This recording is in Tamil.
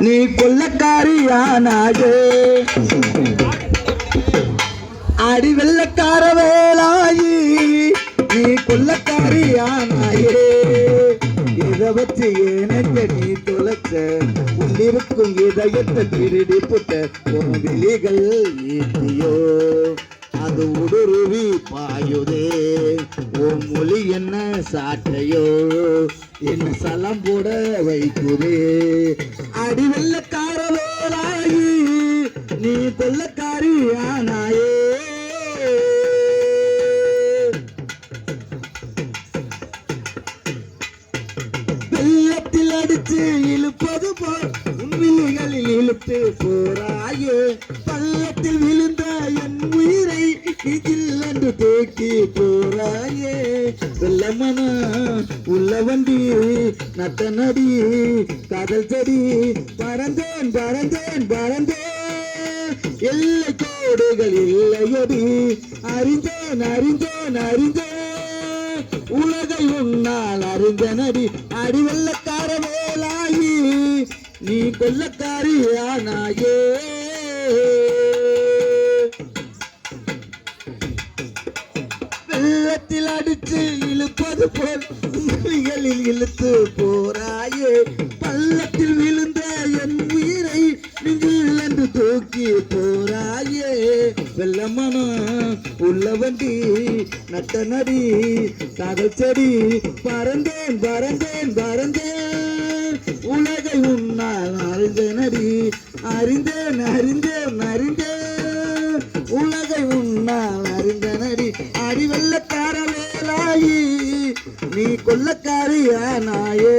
நீ கொள்ளக்காரியானாயே. அடி வெள்ளக்கார வேலாயி நீ கொள்ளக்காரியானாயே. இதை வச்சு எனக்கு நீ தொலைச்ச? உள்ளிருக்கும் இதயத்தை திருடி புட்ட உன் விழிகள் ஈட்டியோ. அது உடுருவி பாயுதே. உன் மொழி என்ன சாட்டையோ என்ன சலம் போட வைக்குதே. அடி வெள்ளக்காரவேராயி நீ கொள்ளக்காரி ஆனாயே. வெள்ளத்தில் அடிச்சு இழுப்பது போல் உண்மைகளில் இழுத்து போராயே. பள்ளத்தில் விழுந்த என் உயிர் இதில் என்று தூக்கி போராயே வெள்ளமன உள்ள வண்டி நட்ட நடி காதல் செடி பறந்தேன் பறந்தேன் பறந்தேன் எல்லை கோடுகள் இல்லையடி அறிந்தேன் அறிந்தேன் அறிந்தேன் உலகை உன்னால் அறிந்தனடி அடி வெள்ளக்கார வேலாயி நீ கொள்ளக்காரி ஆனாயே வெள்ளத்தில் அடித்து இழுப்பது போல் உண்மைகளில் இழுத்து போராயே பள்ளத்தில் விழுந்த என் உயிரை நெஞ்சில் என்று தூக்கி போராயே வெள்ளமனம் உள்ள வண்டி நட்ட நடி காதல் செடி பறந்தேன் பறந்தேன் பறந்தேன். உலகை உன்னால் அறிந்த நடி அறிந்தேன் அறிந்தேன் அறிந்தேன். உலகை உன்னால் அறிந்தனடி. அடி வெள்ளக்கார நீ கொள்ளக்காரியா நாயே